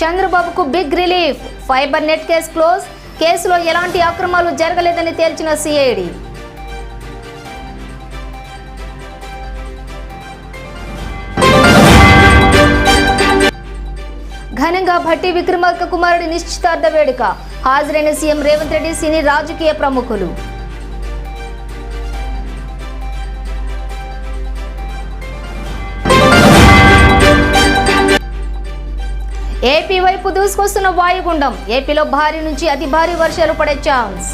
చంద్రబాబుకు big relief fibre net case close కేసులో ఎలాంటి అక్రమాలు జరగలేదని తేల్చిన సిఐడి ఘనంగా భట్టి విక్రమార్క కుమారుడి నిశ్చితార్థ వేడుక. హాజరైన సీఎం రేవంత్ రెడ్డి సినీ రాజకీయ ప్రముఖులు. ఏపీ వైపు దూసుకొస్తున్న వాయుగుండం. ఏపీలో భారీ నుంచి అతి భారీ వర్షాలు పడే ఛాన్స్.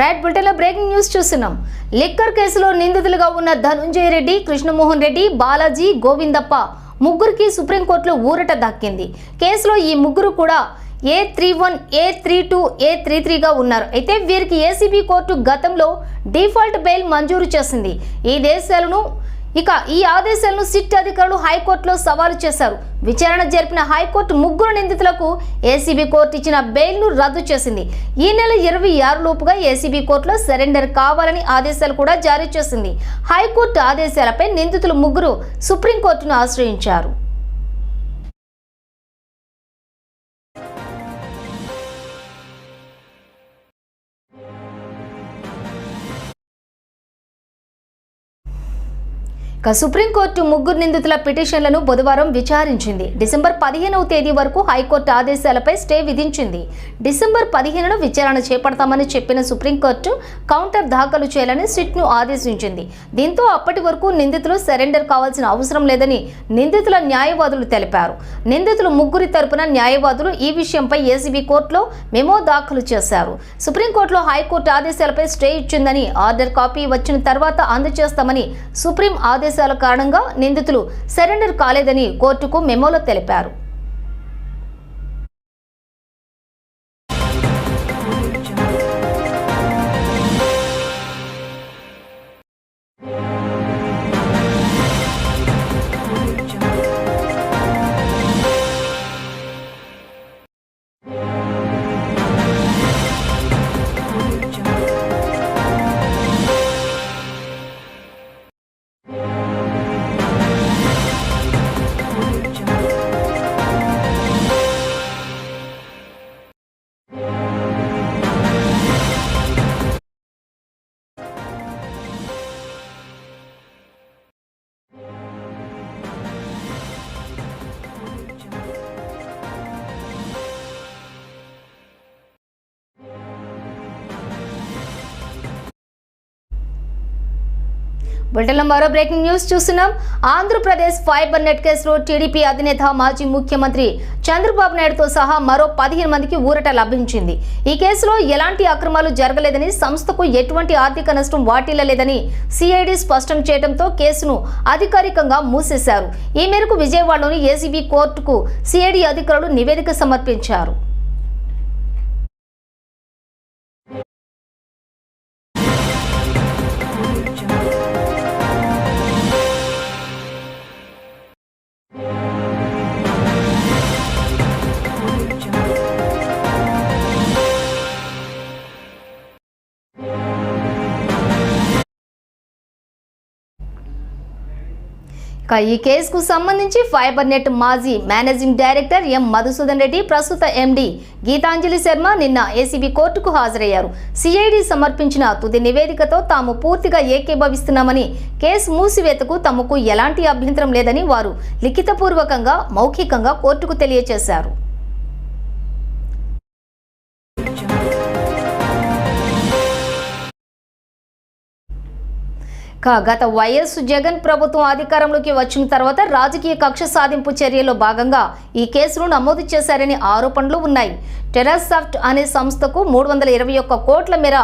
రైట్ బులెటిన్లో బ్రేకింగ్ న్యూస్ చూస్తున్నాం. లిక్కర్ కేసులో నిందితులుగా ఉన్న ధనుంజయ రెడ్డి కృష్ణమోహన్ రెడ్డి బాలాజీ గోవిందప్ప ముగ్గురికి సుప్రీంకోర్టులో ఊరట దక్కింది. కేసులో ఈ ముగ్గురు కూడా A three one A three two A three త్రీగా ఉన్నారు. అయితే వీరికి ఏసీబీ కోర్టు గతంలో డిఫాల్ట్ బెయిల్ మంజూరు చేసింది. ఈ దేశాలను ఇక ఈ ఆదేశాలను సిట్ అధికారులు హైకోర్టులో సవాలు చేశారు. విచారణ జరిపిన హైకోర్టు ముగ్గురు నిందితులకు ఏసీబీ కోర్టు ఇచ్చిన బెయిల్ను రద్దు చేసింది. ఈ నెల ఇరవై ఆరు లోపుగా ఏసీబీ కోర్టులో సరెండర్ కావాలని ఆదేశాలు కూడా జారీ చేసింది. హైకోర్టు ఆదేశాలపై నిందితులు ముగ్గురు సుప్రీంకోర్టును ఆశ్రయించారు. ఇక సుప్రీంకోర్టు ముగ్గురు నిందితుల పిటిషన్లను బుధవారం విచారించింది. డిసెంబర్ పదిహేనవ తేదీ వరకు హైకోర్టు ఆదేశాలపై స్టే విధించింది. డిసెంబర్ పదిహేనున విచారణ చేపడతామని చెప్పిన సుప్రీంకోర్టు కౌంటర్ దాఖలు చేయాలని సిట్ను ఆదేశించింది. దీంతో అప్పటి వరకు నిందితులు సరెండర్ కావాల్సిన అవసరం లేదని నిందితుల న్యాయవాదులు తెలిపారు. నిందితులు ముగ్గురి తరపున న్యాయవాదులు ఈ విషయంపై ఏసీబీ కోర్టులో మెమో దాఖలు చేశారు. సుప్రీంకోర్టులో హైకోర్టు ఆదేశాలపై స్టే ఇచ్చిందని ఆర్డర్ కాపీ వచ్చిన తర్వాత అందజేస్తామని సుప్రీం ఆదేశాల కారణంగా నిందితులు సరెండర్ కాలేదని కోర్టుకు మెమోలో తెలిపారు. బులెటిన్లో మరో బ్రేకింగ్ న్యూస్ చూస్తున్నాం. ఆంధ్రప్రదేశ్ ఫైబర్ నెట్ కేసులో టీడీపీ అధినేత మాజీ ముఖ్యమంత్రి చంద్రబాబు నాయుడుతో సహా మరో పదిహేను మందికి ఊరట లభించింది. ఈ కేసులో ఎలాంటి అక్రమాలు జరగలేదని సంస్థకు ఎటువంటి ఆర్థిక నష్టం వాటిల్లలేదని సిఐడి స్పష్టం చేయడంతో కేసును అధికారికంగా మూసేశారు. ఈ మేరకు విజయవాడలోని ఏసీబీ కోర్టుకు సిఐడి అధికారులు నివేదిక సమర్పించారు. ఈ కేసుకు సంబంధించి ఫైబర్ నెట్ మాజీ managing director M Madhusudan Reddy ప్రస్తుత ఎండి గీతాంజలి శర్మ నిన్న ఏసీబీ కోర్టుకు హాజరయ్యారు. సిఐడి సమర్పించిన తుది నివేదికతో తాము పూర్తిగా ఏకీభవిస్తున్నామని కేసు మూసివేతకు తమకు ఎలాంటి అభ్యంతరం లేదని వారు లిఖితపూర్వకంగా మౌఖికంగా కోర్టుకు తెలియజేశారు గత వైఎస్ జగన్ ప్రభుత్వం అధికారంలోకి వచ్చిన తర్వాత రాజకీయ కక్ష సాధింపు చర్యలో భాగంగా ఈ కేసును నమోదు చేశారని ఆరోపణలు ఉన్నాయి. టెరాసాఫ్ట్ అనే సంస్థకు మూడు వందల ఇరవై ఒక్క కోట్ల మేర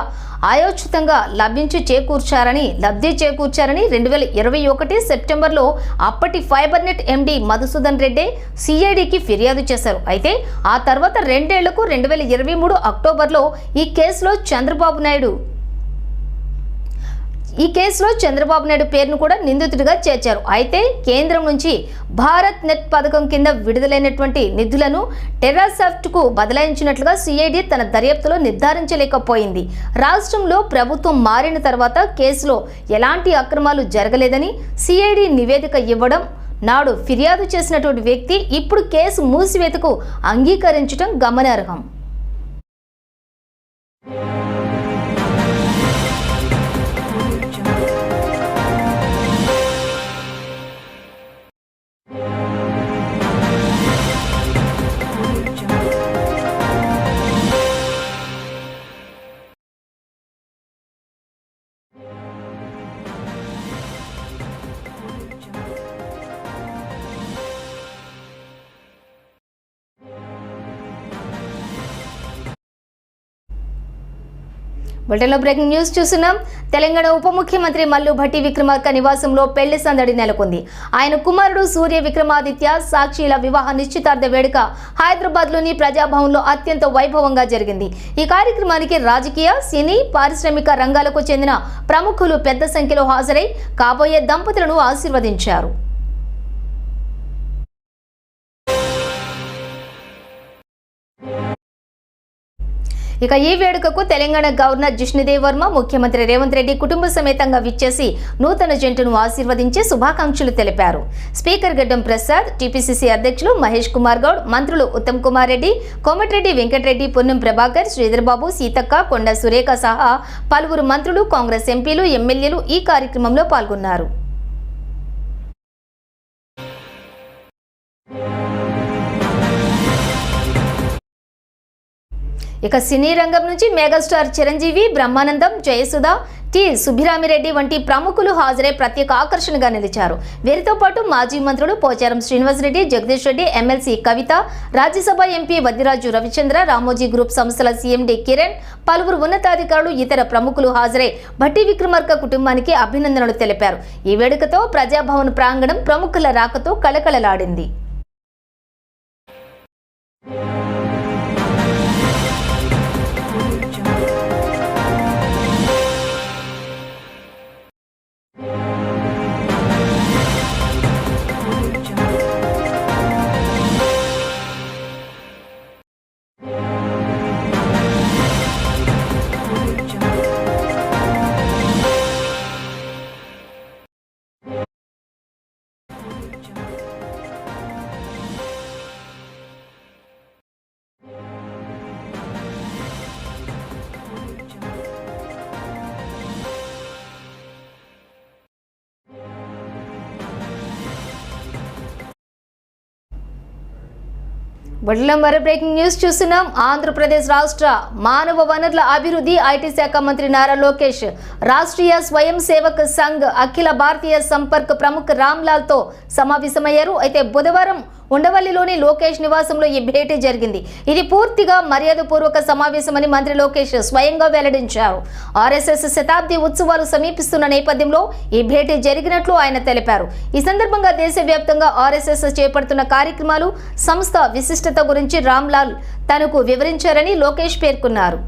ఆయోచితంగా లభించి చేకూర్చారని లబ్ధి చేకూర్చారని రెండు వేల ఇరవై ఒకటి సెప్టెంబర్లో అప్పటి fibre net MD MD Madhusudan Reddy సిఐడికి ఫిర్యాదు చేశారు. అయితే ఆ తర్వాత రెండేళ్ళకు రెండు వేల ఇరవై మూడు అక్టోబర్లో ఈ కేసులో చంద్రబాబు నాయుడు ఈ కేసులో చంద్రబాబు నాయుడు పేరును కూడా నిందితుడిగా చేర్చారు. అయితే కేంద్రం నుంచి భారత్ నెట్ పథకం కింద విడుదలైనటువంటి నిధులను టెరాసాఫ్ట్కు బదలాయించినట్లుగా సిఐడి తన దర్యాప్తులో నిర్ధారించలేకపోయింది. రాష్ట్రంలో ప్రభుత్వం మారిన తర్వాత కేసులో ఎలాంటి అక్రమాలు జరగలేదని సిఐడి నివేదిక ఇవ్వడం నాడు ఫిర్యాదు చేసినటువంటి వ్యక్తి ఇప్పుడు కేసు మూసివేతకు అంగీకరించడం గమనార్హం. బులెటిన్లో బ్రేకింగ్ న్యూస్ చూస్తున్నాం. తెలంగాణ ఉప ముఖ్యమంత్రి మల్లు భట్టి విక్రమార్క నివాసంలో పెళ్ళి సందడి నెలకొంది. ఆయన కుమారుడు సూర్య విక్రమాదిత్య సాక్షిల వివాహ నిశ్చితార్థ వేడుక హైదరాబాద్లోని ప్రజాభవన్లో అత్యంత వైభవంగా జరిగింది. ఈ కార్యక్రమానికి రాజకీయ సినీ పారిశ్రామిక రంగాలకు చెందిన ప్రముఖులు పెద్ద సంఖ్యలో హాజరై కాబోయే దంపతులను ఆశీర్వదించారు. ఇక ఈ వేడుకకు తెలంగాణ గవర్నర్ జిష్ణుదేవ్ వర్మ ముఖ్యమంత్రి రేవంత్ రెడ్డి కుటుంబ సమేతంగా విచ్చేసి నూతన జంటను ఆశీర్వదించి శుభాకాంక్షలు తెలిపారు. స్పీకర్ గడ్డం ప్రసాద్ టీపీసీసీ అధ్యక్షులు మహేష్ కుమార్ గౌడ్ మంత్రులు ఉత్తమ్ కుమార్ రెడ్డి కోమటిరెడ్డి వెంకటరెడ్డి పొన్నం ప్రభాకర్ శ్రీధర్బాబు సీతక్క కొండ సురేఖ సహా పలువురు మంత్రులు కాంగ్రెస్ ఎంపీలు ఎమ్మెల్యేలు ఈ కార్యక్రమంలో పాల్గొన్నారు. ఇక సినీ రంగం నుంచి మెగాస్టార్ చిరంజీవి బ్రహ్మానందం జయసుధ టి సుబ్బిరామిరెడ్డి వంటి ప్రముఖులు హాజరై ప్రత్యేక ఆకర్షణగా నిలిచారు. వీరితో పాటు మాజీ మంత్రులు Pocharam Srinivasa Reddy Jagadish Reddy MLC Kavitha Rajya Sabha MP Vaddiraju Ravichandra Ramoji group సంస్థల సీఎండీ కిరణ్ పలువురు ఉన్నతాధికారులు ఇతర ప్రముఖులు హాజరై భట్టి విక్రమార్క కుటుంబానికి అభినందనలు తెలిపారు. ఈ వేడుకతో ప్రజాభవన్ ప్రాంగణం ప్రముఖుల రాకతో కళకళలాడింది. బుడ్లం మరో బ్రేకింగ్ న్యూస్ చూస్తున్నాం. ఆంధ్రప్రదేశ్ రాష్ట్ర మానవ వనరుల అభివృద్ధి ఐటీ శాఖ మంత్రి నారా లోకేష్ రాష్ట్రీయ స్వయం సేవక్ సంఘ్ అఖిల భారతీయ సంపర్క్ ప్రముఖ రామ్లాల్తో సమావేశమయ్యారు. అయితే బుధవారం ఉండవల్లిలోని లోకేష్ నివాసంలో ఈ భేటీ జరిగింది. ఇది పూర్తిగా మర్యాదపూర్వక సమావేశమని మంత్రి లోకేష్ స్వయంగా వెల్లడించారు. ఆర్ఎస్ఎస్ శతాబ్ది ఉత్సవాలు సమీపిస్తున్న నేపథ్యంలో ఈ భేటీ జరిగినట్లు ఆయన తెలిపారు. ఈ సందర్భంగా దేశవ్యాప్తంగా ఆర్ఎస్ఎస్ చేపడుతున్న కార్యక్రమాలు సంస్థ విశిష్టత గురించి రామ్లాల్ తనకు వివరించారని లోకేష్ పేర్కొన్నారు.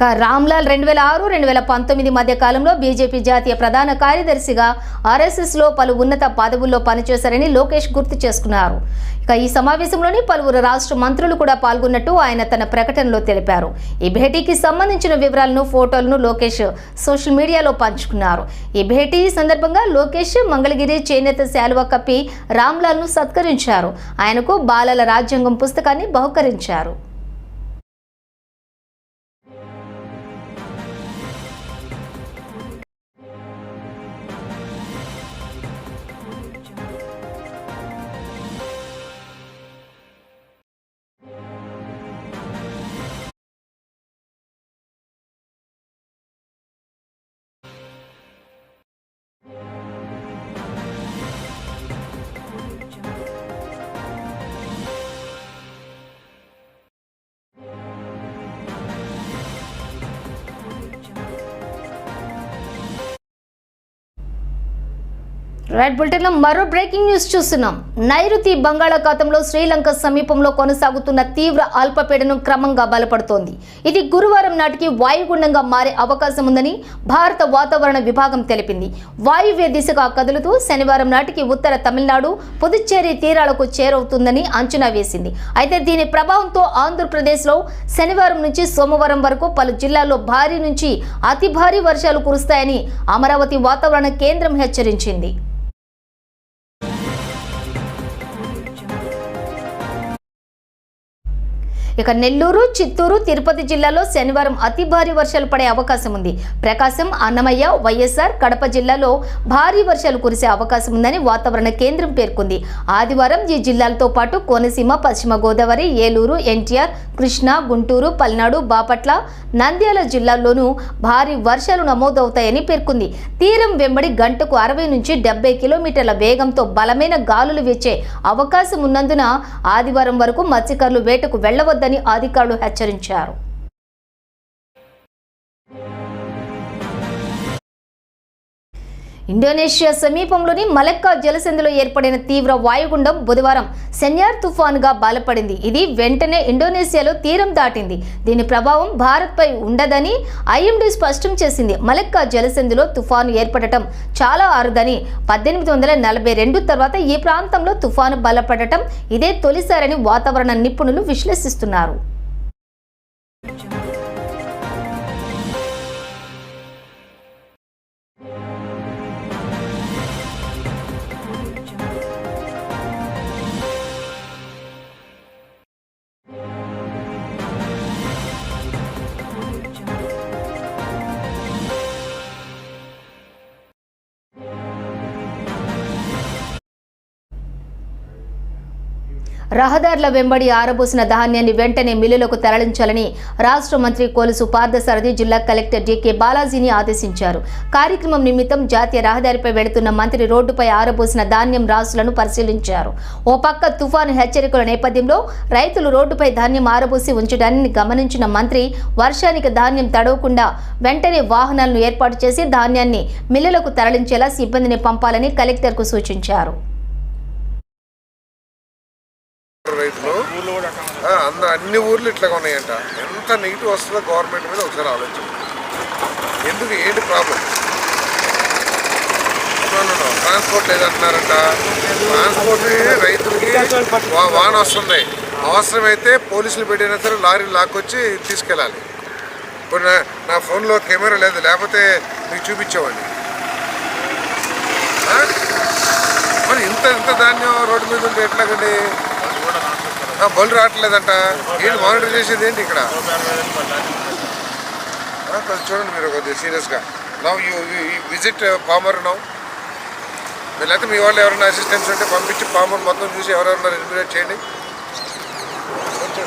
రామ్లాల్ రెండు వేల ఆరు రెండు వేల పంతొమ్మిది మధ్య కాలంలో బీజేపీ జాతీయ ప్రధాన కార్యదర్శిగా ఆర్ఎస్ఎస్లో పలు ఉన్నత పదవుల్లో పనిచేశారని లోకేష్ గుర్తు చేసుకున్నారు. ఇక ఈ సమావేశంలోని పలువురు రాష్ట్ర మంత్రులు కూడా పాల్గొన్నట్టు ఆయన తన ప్రకటనలో తెలిపారు. ఈ భేటీకి సంబంధించిన వివరాలను ఫోటోలను లోకేష్ సోషల్ మీడియాలో పంచుకున్నారు. ఈ భేటీ సందర్భంగా లోకేష్ మంగళగిరి చేనేత శాలువ కప్పి రామ్లాల్ను సత్కరించారు. ఆయనకు బాలల రాజ్యాంగం పుస్తకాన్ని బహుకరించారు. రైట్ బులెటిన్లో మరో బ్రేకింగ్ న్యూస్ చూస్తున్నాం. నైరుతి బంగాళాఖాతంలో శ్రీలంక సమీపంలో కొనసాగుతున్న తీవ్ర అల్పపీడనం క్రమంగా బలపడుతోంది. ఇది గురువారం నాటికి వాయుగుండంగా మారే అవకాశం ఉందని భారత వాతావరణ విభాగం తెలిపింది. వాయువ్య దిశగా కదులుతూ శనివారం నాటికి ఉత్తర తమిళనాడు పుదుచ్చేరి తీరాలకు చేరవుతుందని అంచనా వేసింది. అయితే దీని ప్రభావంతో ఆంధ్రప్రదేశ్లో శనివారం నుంచి సోమవారం వరకు పలు జిల్లాల్లో భారీ నుంచి అతి భారీ వర్షాలు కురుస్తాయని అమరావతి వాతావరణ కేంద్రం హెచ్చరించింది. ఇక నెల్లూరు చిత్తూరు తిరుపతి జిల్లాలో శనివారం అతి భారీ వర్షాలు పడే అవకాశం ఉంది. ప్రకాశం అన్నమయ్య వైఎస్ఆర్ కడప జిల్లాలో భారీ వర్షాలు కురిసే అవకాశం ఉందని వాతావరణ కేంద్రం పేర్కొంది. ఆదివారం ఈ జిల్లాలతో పాటు కోనసీమ పశ్చిమ గోదావరి ఏలూరు ఎన్టీఆర్ కృష్ణా గుంటూరు పల్నాడు బాపట్ల నంద్యాల జిల్లాల్లోనూ భారీ వర్షాలు నమోదవుతాయని పేర్కొంది. తీరం వెంబడి గంటకు అరవై నుంచి డెబ్బై కిలోమీటర్ల వేగంతో బలమైన గాలులు వీచే అవకాశం ఉన్నందున ఆదివారం వరకు మత్స్యకారులు వేటకు వెళ్ళవద్దని అధికారులు హెచ్చరించారు. ఇండోనేషియా సమీపంలోని మలక్కా జలసంధిలో ఏర్పడిన తీవ్ర వాయుగుండం బుధవారం సెన్యార్ తుఫానుగా బలపడింది. ఇది వెంటనే ఇండోనేషియాలో తీరం దాటింది. దీని ప్రభావం భారత్పై ఉండదని ఐఎండీ స్పష్టం చేసింది. మలక్కా జలసంధిలో తుఫాను ఏర్పడటం చాలా అరుదని పద్దెనిమిది వందల నలభై రెండు తర్వాత ఈ ప్రాంతంలో తుఫాను బలపడటం ఇదే తొలిసారని వాతావరణ నిపుణులు విశ్లేషిస్తున్నారు. రహదారుల వెంబడి ఆరబోసిన ధాన్యాన్ని వెంటనే మిల్లులకు తరలించాలని రాష్ట్ర మంత్రి కోలుసు పార్థసారథి జిల్లా కలెక్టర్ డికే బాలాజీని ఆదేశించారు. కార్యక్రమం నిమిత్తం జాతీయ రహదారిపై వెళుతున్న మంత్రి రోడ్డుపై ఆరబోసిన ధాన్యం రాసులను పరిశీలించారు. ఓ పక్క తుఫాను హెచ్చరికల నేపథ్యంలో రైతులు రోడ్డుపై ధాన్యం ఆరబోసి ఉంచడాన్ని గమనించిన మంత్రి వర్షానికి ధాన్యం తడవకుండా వెంటనే వాహనాలను ఏర్పాటు చేసి ధాన్యాన్ని మిల్లులకు తరలించేలా సిబ్బందిని పంపాలని కలెక్టర్కు సూచించారు. రైతులు. ఆ, అంద అన్ని ఊర్లు ఇట్లాగా ఉన్నాయంట. ఎంత నెగిటివ్ వస్తుందో గవర్నమెంట్ మీద ఒకసారి ఆలోచించండి ఎందుకు? ఏంటి ప్రాబ్లం ట్రాన్స్పోర్ట్ లేదంటున్నారంట. ట్రాన్స్పోర్ట్ రైతులకి వాన వస్తుంది. అవసరమైతే పోలీసులు పెట్టినా సరే లారీ లాక్కొచ్చి తీసుకెళ్ళాలి. ఇప్పుడు నా నా ఫోన్లో కెమెరా లేదు. లేకపోతే మీకు చూపించేవాడిని? మరి ఇంత ఇంత ధాన్యం రోడ్డు మీద ఉంటే ఎట్లాగండి బళ్ళు రావట్లేదంట. ఏంటి మానిటర్ చేసేది ఏంటి ఇక్కడ? కొంచెం చూడండి మీరు కొద్దిగా సీరియస్గా now you visit Palmer now లేకపోతే మీ వాళ్ళు ఎవరైనా అసిస్టెంట్స్ ఉంటే పంపించి పామర్ మొత్తం చూసి ఎవరెవరన్నా ఎలిమినేట్ చేయండి. కొంచెం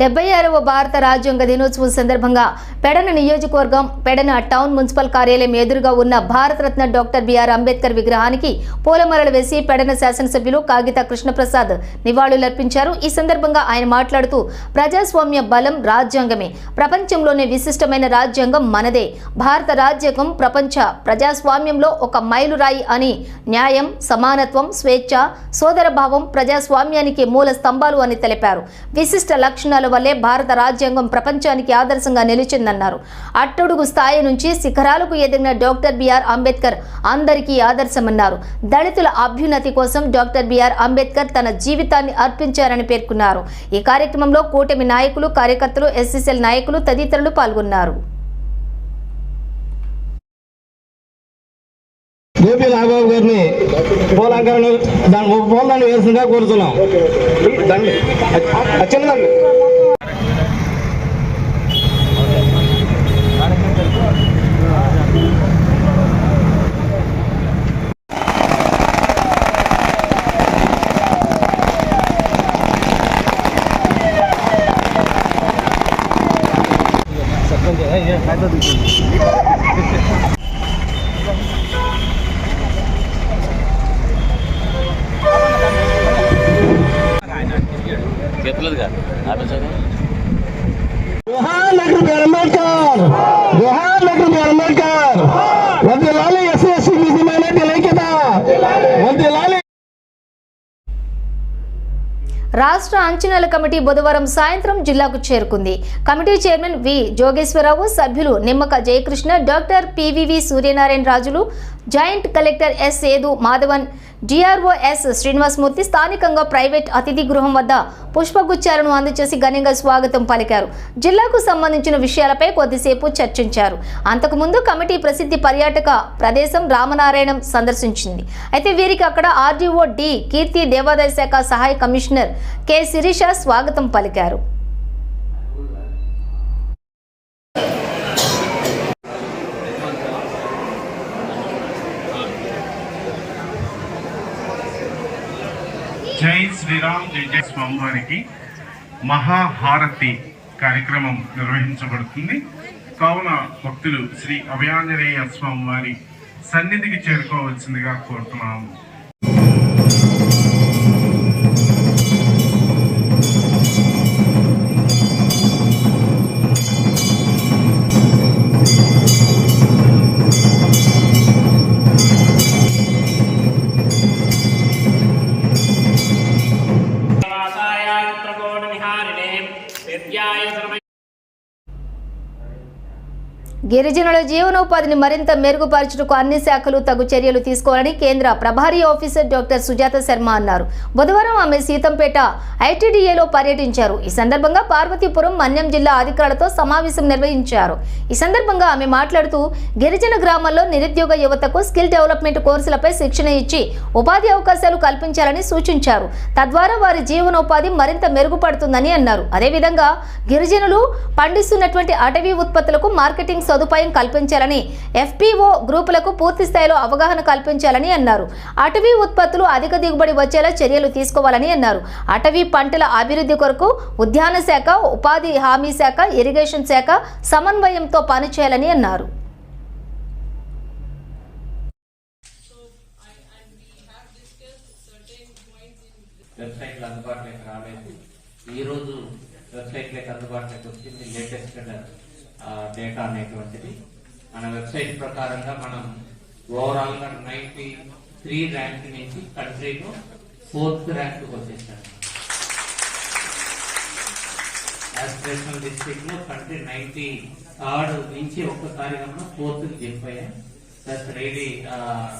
డెబ్బై ఆరవ భారత రాజ్యాంగ దినోత్సవం సందర్భంగా పెడన నియోజకవర్గం పెడన టౌన్ మున్సిపల్ కార్యాలయం ఎదురుగా ఉన్న భారతరత్న డాక్టర్ బిఆర్ అంబేద్కర్ విగ్రహానికి పూలమరలు వేసి పెడన శాసనసభ్యులు కాగిత కృష్ణప్రసాద్ నివాళులర్పించారు. ఈ సందర్భంగా ఆయన మాట్లాడుతూ ప్రజాస్వామ్య బలం రాజ్యాంగమే. ప్రపంచంలోనే విశిష్టమైన రాజ్యాంగం మనదే. భారత రాజ్యాంగం ప్రపంచ ప్రజాస్వామ్యంలో ఒక మైలురాయి అని న్యాయం సమానత్వం స్వేచ్ఛ సోదరభావం ప్రజాస్వామ్యానికి మూల స్తంభాలు అని తెలిపారు. విశిష్ట లక్షణాలు వల్లే భారత రాజ్యాంగం ప్రపంచానికి ఆదర్శంగా నిలిచిందన్నారు. అట్టడుగు స్థాయి నుంచి శిఖరాలకు ఎదిగిన డాక్టర్ బిఆర్ అంబేద్కర్ అందరికీ ఆదర్శమన్నారు. దళితుల అభ్యున్నతి కోసం డాక్టర్ బిఆర్ అంబేద్కర్ తన జీవితాన్ని అర్పించారని పేర్కొన్నారు. ఈ కార్యక్రమంలో కూటమి నాయకులు కార్యకర్తలు ఎస్ఎస్ఎల్ నాయకులు తదితరులు పాల్గొన్నారు. గోపి రాఘవ్ గారిని పూలంకరణ దాని ఒక పూలదాన్ని వేసిందిగా కోరుతున్నాం దాన్ని చిన్నదండి చెప్పలేదుగా ఆపేసారు జోహార్ డాక్టర్ బిఆర్ అంబేద్కర్ జోహార్ డాక్టర్ బిఆర్ అంబేద్కర్ వందేలాలి రాష్ట్ర అంచనాల కమిటీ బుధవారం సాయంత్రం జిల్లాకు చేరుకుంది. Committee chairman V. జోగేశ్వరరావు సభ్యులు నిమ్మక జయకృష్ణ డాక్టర్ పివివి సూర్యనారాయణ రాజులు joint collector S Sethu Madhavan DRO yes Srinivasamurthy స్థానికంగా ప్రైవేట్ అతిథి గృహం వద్ద పుష్పగుచ్చాలను అందజేసి ఘనంగా స్వాగతం పలికారు. జిల్లాకు సంబంధించిన విషయాలపై కొద్దిసేపు చర్చించారు. అంతకుముందు కమిటీ ప్రసిద్ధి పర్యాటక ప్రదేశం రామనారాయణం సందర్శించింది. అయితే వీరికి అక్కడ ఆర్డీఓ డి కీర్తి దేవాదాయ శాఖ సహాయ కమిషనర్ కె శిరీష స్వాగతం పలికారు. విజయ స్వామివారికి మహాహారతి కార్యక్రమం నిర్వహించబడుతుంది. కావున భక్తులు శ్రీ అభయాంజనేయ స్వామివారి సన్నిధికి చేరుకోవాల్సిందిగా కోరుతున్నాము. గిరిజనుల జీవనోపాధిని మరింత మెరుగుపరచుటకు అన్ని శాఖలు తగు చర్యలు తీసుకోవాలని కేంద్ర ప్రభారీ ఆఫీసర్ డాక్టర్ సుజాత శర్మ అన్నారు. బుధవారం ఆమె సీతంపేట ఐటీడీఏలో పర్యటించారు. ఈ సందర్భంగా పార్వతీపురం మన్యం జిల్లా అధికారులతో సమావేశం నిర్వహించారు. ఈ సందర్భంగా ఆమె మాట్లాడుతూ గిరిజన గ్రామాల్లో నిరుద్యోగ యువతకు స్కిల్ డెవలప్మెంట్ కోర్సులపై శిక్షణ ఇచ్చి ఉపాధి అవకాశాలు కల్పించాలని సూచించారు. తద్వారా వారి జీవనోపాధి మరింత మెరుగుపడుతుందని అన్నారు. అదేవిధంగా గిరిజనులు పండిస్తున్నటువంటి అటవీ ఉత్పత్తులకు మార్కెటింగ్ సదుపాయం కల్పించాలని ఎఫ్పిఓ గ్రూపులకు పూర్తి స్థాయిలో అవగాహన కల్పించాలని అన్నారు. అటవీ ఉత్పత్తులు అధిక దిగుబడి వచ్చేలా చర్యలు తీసుకోవాలని అన్నారు. అటవీ పంటల అభివృద్ధి కొరకు ఉద్యాన శాఖ ఉపాధి హామీ శాఖ ఇరిగేషన్ శాఖ సమన్వయంతో పనిచేయాలని అన్నారు. వెబ్సైట్లు అందుబాటులోకి రాలేదు. ఈరోజు వెబ్సైట్లోకి అందుబాటులోకి వచ్చింది లేటెస్ట్ డేటా అనేటువంటిది. మన వెబ్సైట్ ప్రకారంగా మనం ఓవరాల్గా నైన్టీ త్రీ ర్యాంక్ నుంచి కంట్రీలో ఫోర్త్ ర్యాంక్ వచ్చేసాం. యాస్పిరేషనల్ డిస్ట్రిక్ట్లో కంట్రీ నైన్టీ థర్డ్ నుంచి ఒక్కసారిగా మనం ఫోర్త్కి జంప్ అయ్యాం that's really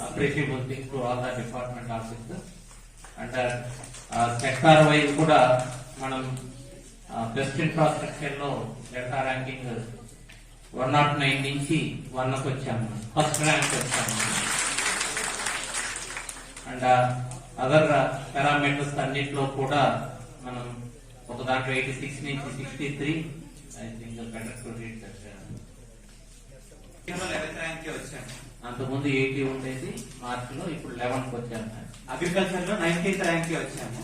appreciable thing to all the department officers and sector wise కూడా మనం best ఇన్ఫ్రాస్ట్రక్చర్లో data ranking one not nine నుంచి వన్కి వచ్చాము ఫస్ట్ ర్యాంక్ వచ్చాము. అండ్ అదర్ పారామీటర్స్ అన్నిట్లో కూడా మనం ఒక దాంట్లో ఎయిటీ సిక్స్ నుంచి sixty three I think better to read వచ్చాము అంతకుముందు ఎయిటీ ఉండేది మార్చ్లో ఇప్పుడు లెవెన్ వచ్చాము అగ్రికల్చర్లో నైన్టీన్త్ ర్యాంక్ వచ్చాము.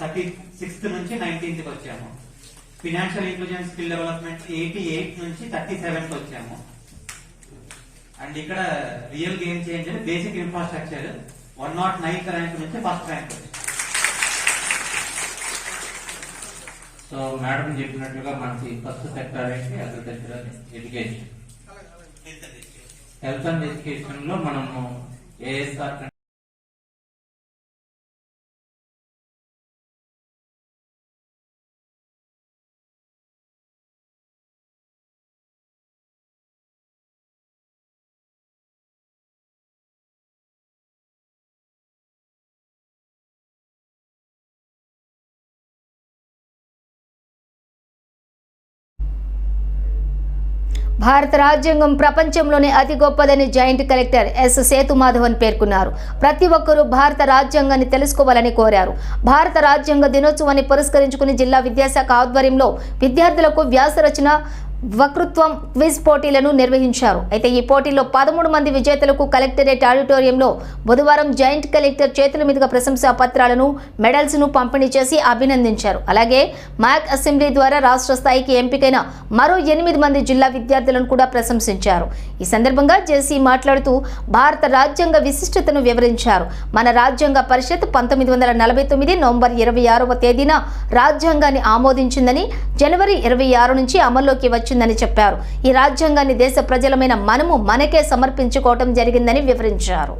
థర్టీ సిక్స్త్ నుంచి నైన్టీన్త్ వచ్చాము. Financial inclusion skill development eighty eight నుంచి థర్టీ సెవెన్కి వచ్చాము. అండ్ ఇక్కడ real game change basic infrastructure one not ninth rank నుంచి ఫస్ట్ ర్యాంక్ సో మేడం చెప్పినట్లుగా మనకి ఫస్ట్ సెక్టర్ ఏంటి? అగ్రికల్చర్ ఎడ్యుకేషన్ హెల్త్ అండ్ ఎడ్యుకేషన్లో మనము ఏఎస్ఆర్ భారత రాజ్యాంగం ప్రపంచంలోనే అతి గొప్పదని జాయింట్ కలెక్టర్ ఎస్ సేతుమాధవన్ పేర్కొన్నారు. ప్రతి ఒక్కరూ భారత రాజ్యాంగాన్ని తెలుసుకోవాలని కోరారు. భారత రాజ్యాంగ దినోత్సవాన్ని పురస్కరించుకుని జిల్లా విద్యాశాఖ ఆధ్వర్యంలో విద్యార్థులకు వ్యాస రచన వక్తృత్వం క్విజ్ పోటీలను నిర్వహించారు. అయితే ఈ పోటీలో పదమూడు మంది విజేతలకు కలెక్టరేట్ ఆడిటోరియంలో బుధవారం జాయింట్ కలెక్టర్ చేతుల మీదుగా ప్రశంసా పత్రాలను మెడల్స్ను పంపిణీ చేసి అభినందించారు. అలాగే మ్యాక్ అసెంబ్లీ ద్వారా రాష్ట్ర స్థాయికి ఎంపికైన మరో ఎనిమిది మంది జిల్లా విద్యార్థులను కూడా ప్రశంసించారు. ఈ సందర్భంగా జేసీ మాట్లాడుతూ భారత రాజ్యాంగ విశిష్టతను వివరించారు. మన రాజ్యాంగ పరిషత్ పంతొమ్మిది వందల నలభై తొమ్మిది నవంబర్ ఇరవై ఆరవ తేదీన రాజ్యాంగాన్ని ఆమోదించిందని జనవరి ఇరవై ఆరు నుంచి అమల్లోకి వచ్చిందని చెప్పారు. ఈ రాజ్యాంగాన్ని దేశ ప్రజలమైన మనము మనకే సమర్పించుకోవటం జరిగిందని వివరించారు.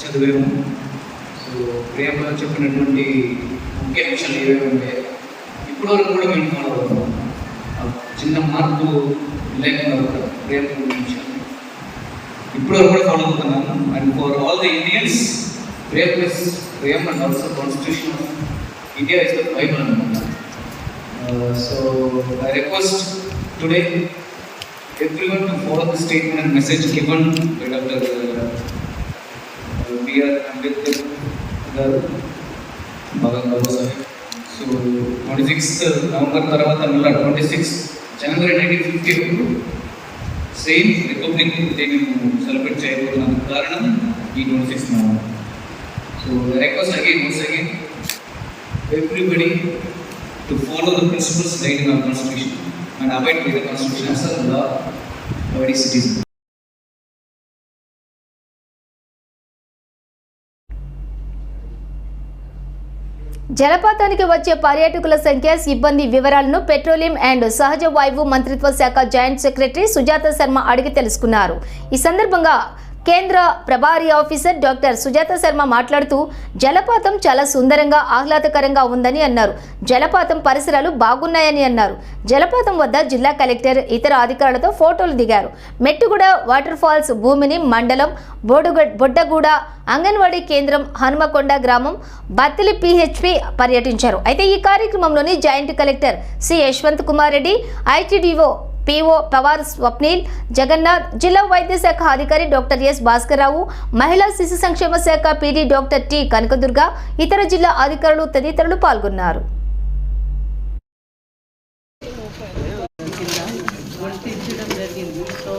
చదివాము. సో ప్రేమలో చెప్పినటువంటి ముఖ్య అంశాలు ఏవేవి ఉండే ఇప్పటి వరకు కూడా మేము ఫాలో అవుతున్నాం ఆ చిన్న మార్పు లేకుండా కూడా ప్రియంలో విషయాలు ఇప్పుడు వరకు కూడా ఫాలో అవుతున్నాను and for all the Indians Prem plus Prem and also constitution of India is the Bible అనమాట so I request today every one to follow the statement and message given by doctor BR Ambedkar garu బాగా గౌరవ sir so twenty sixth November తర్వాత మళ్ళీ twenty six January nineteen fifty same republic day మేము celebrate చేయబోతున్నాం కారణం ఈ twenty six November so request again once again everybody to follow the principles line in our constitution and avoid by the constitution as a law every citizen జలపాతానికి వచ్చే పర్యాటకుల సంఖ్య సిబ్బంది వివరాలను petroleum and సహజ వాయువు మంత్రిత్వ శాఖ జాయింట్ సెక్రటరీ సుజాత శర్మ అడిగి తెలుసుకున్నారు. ఈ సందర్భంగా కేంద్ర ప్రభారీ ఆఫీసర్ డాక్టర్ సుజాత శర్మ మాట్లాడుతూ జలపాతం చాలా సుందరంగా ఆహ్లాదకరంగా ఉందని అన్నారు. జలపాతం పరిసరాలు బాగున్నాయని అన్నారు. జలపాతం వద్ద జిల్లా కలెక్టర్ ఇతర అధికారులతో ఫోటోలు దిగారు. మెట్టుగూడ వాటర్ ఫాల్స్ భూమిని మండలం బోడుగ బొడ్డగూడ అంగన్వాడీ కేంద్రం హనుమకొండ గ్రామం బత్తిలి పిహెచ్పి పర్యటించారు. అయితే ఈ కార్యక్రమంలోని joint collector C Yashwant Kumar Reddy ITDO PO Pawar Swapnil Jagannath జిల్లా వైద్య శాఖ అధికారి డాక్టర్ ఎస్ భాస్కర్రావు మహిళా శిశు సంక్షేమ శాఖ పీడీ డాక్టర్ టి కనకదుర్గ ఇతర జిల్లా అధికారులు తదితరులు పాల్గొన్నారు. సో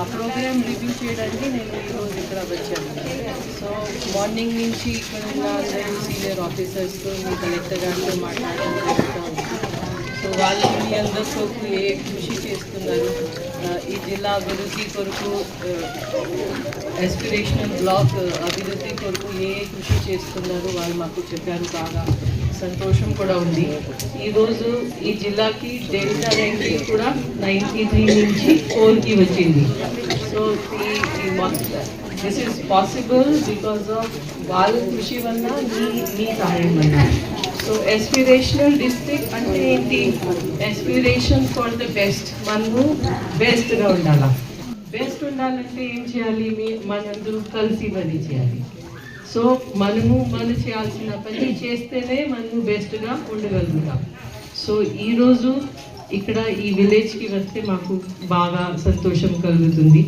ఆ ప్రోగ్రామ్ రివ్యూ చేయడానికి నేను ఈరోజు ఇక్కడ వచ్చాను. సో మార్నింగ్ నుంచి ఇక్కడ ఉన్న అందరూ సీనియర్ ఆఫీసర్స్తో మీ కలెక్టర్ గారితో మాట్లాడడం జరుగుతూ ఉంది. సో వాళ్ళు మీ అందరితో ఏ కృషి చేస్తున్నారు? ఈ జిల్లా అభివృద్ధి కొరకు ఎస్పిరేషనల్ బ్లాక్ అభివృద్ధి కొరకు ఏ కృషి చేస్తున్నారు వాళ్ళు మాకు చెప్పారు బాగా సంతోషం కూడా ఉంది. ఈరోజు ఈ జిల్లాకి డెల్టా ర్యాంకింగ్ కూడా నైంటీ త్రీ నుంచి ఫోర్కి వచ్చింది. సో ఈ this is possible because of వాళ్ళ కృషి వల్ల మీ మీ సహాయం వల్ల. సో ఎస్పిరేషనల్ డిస్ట్రిక్ట్ అంటే ఏంటి ఎస్పిరేషన్ ఫర్ ద బెస్ట్ మనము బెస్ట్గా ఉండాలా? బెస్ట్ ఉండాలంటే ఏం చేయాలి? మీ మనందరూ కలిసి పని చేయాలి. సో మనము మనం చేయాల్సిన పని చేస్తేనే మనము బెస్ట్గా ఉండగలుగుతాం. సో ఈరోజు ఇక్కడ ఈ విలేజ్కి వస్తే మాకు బాగా సంతోషం కలుగుతుంది.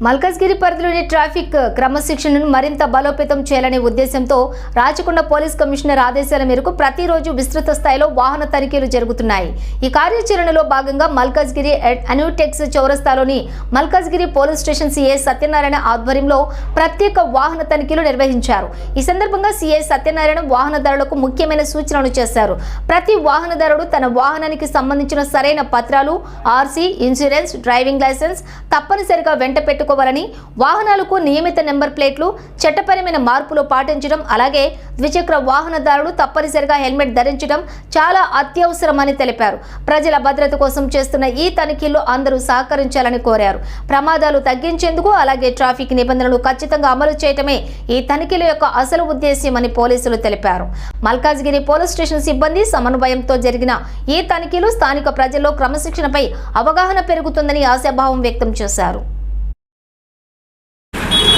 మల్కజ్గిరి పరిధిలోని ట్రాఫిక్ క్రమశిక్షణను మరింత బలోపేతం చేయాలనే ఉద్దేశంతో రాచకొండ పోలీస్ కమిషనర్ ఆదేశాల మేరకు ప్రతిరోజు విస్తృత స్థాయిలో వాహన తనిఖీలు జరుగుతున్నాయి. ఈ కార్యాచరణలో భాగంగా Malkajgiri అన్యూటెక్స్ చౌరస్తాలోని Malkajgiri police station CI Satyanarayana ఆధ్వర్యంలో ప్రత్యేక వాహన తనిఖీలు నిర్వహించారు. ఈ సందర్భంగా సిఐ సత్యనారాయణ వాహనదారులకు ముఖ్యమైన సూచనలు చేశారు. ప్రతి వాహనదారుడు తన వాహనానికి సంబంధించిన సరైన పత్రాలు ఆర్సీ ఇన్సూరెన్స్ డ్రైవింగ్ లైసెన్స్ తప్పనిసరిగా వెంట పెట్టుకోవాలని వాహనాలకు నియమిత నెంబర్ ప్లేట్లు చట్టపరమైన మార్పులు పాటించడం అలాగే ద్విచక్ర వాహనదారులు తప్పనిసరిగా హెల్మెట్ ధరించడం చాలా అత్యవసరమని తెలిపారు. ప్రజల భద్రత కోసం చేస్తున్న ఈ తనిఖీల్లో అందరూ సహకరించాలని కోరారు. ప్రమాదాలు తగ్గించేందుకు అలాగే ట్రాఫిక్ నిబంధనలు ఖచ్చితంగా అమలు చేయటమే ఈ తనిఖీల యొక్క అసలు ఉద్దేశ్యమని పోలీసులు తెలిపారు. మల్కాజ్గిరి పోలీస్ స్టేషన్ సిబ్బంది సమన్వయంతో జరిగిన ఈ తనిఖీలు స్థానిక ప్రజల్లో క్రమశిక్షణపై అవగాహన పెరుగుతుందని ఆశాభావం వ్యక్తం చేశారు.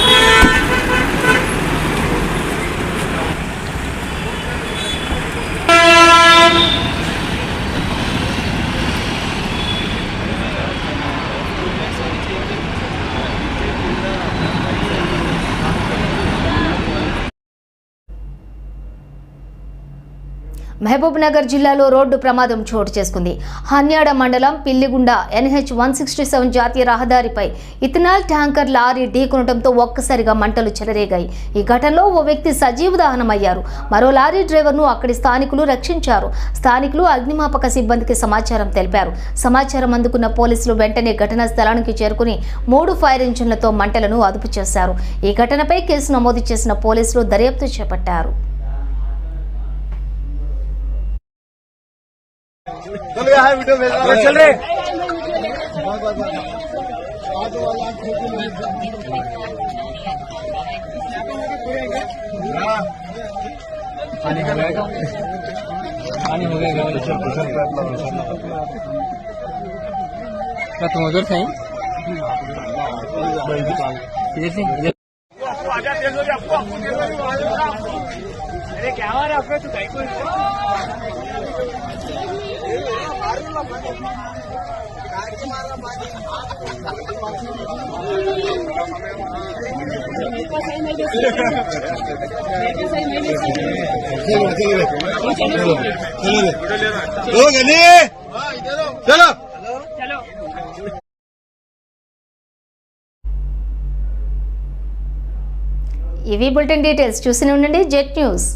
Yeah. మహబూబ్ నగర్ జిల్లాలో రోడ్డు ప్రమాదం చోటు చేసుకుంది. హన్యాడ మండలం Pilligunda NH one sixty seven జాతీయ రహదారిపై ఇథనాల్ ట్యాంకర్ లారీ ఢీకొనడంతో ఒక్కసారిగా మంటలు చెలరేగాయి. ఈ ఘటనలో ఓ వ్యక్తి సజీవ దహనమయ్యారు. మరో లారీ డ్రైవర్ను అక్కడి స్థానికులు రక్షించారు. స్థానికులు అగ్నిమాపక సిబ్బందికి సమాచారం తెలిపారు. సమాచారం అందుకున్న పోలీసులు వెంటనే ఘటనా స్థలానికి చేరుకుని మూడు ఫైర్ ఇంజిన్లతో మంటలను అదుపు చేశారు. ఈ ఘటనపై కేసు నమోదు చేసిన పోలీసులు దర్యాప్తు చేపట్టారు. रहा है वीडियो भेज रहा है चल रहे। पानी हो गया तुम उधर से इधर। से अरे क्या हो रहा है आपको तो कहीं कोई ఇవి బులెటిన్ డీటెయిల్స్ చూసి ఉండండి జెట్ న్యూస్.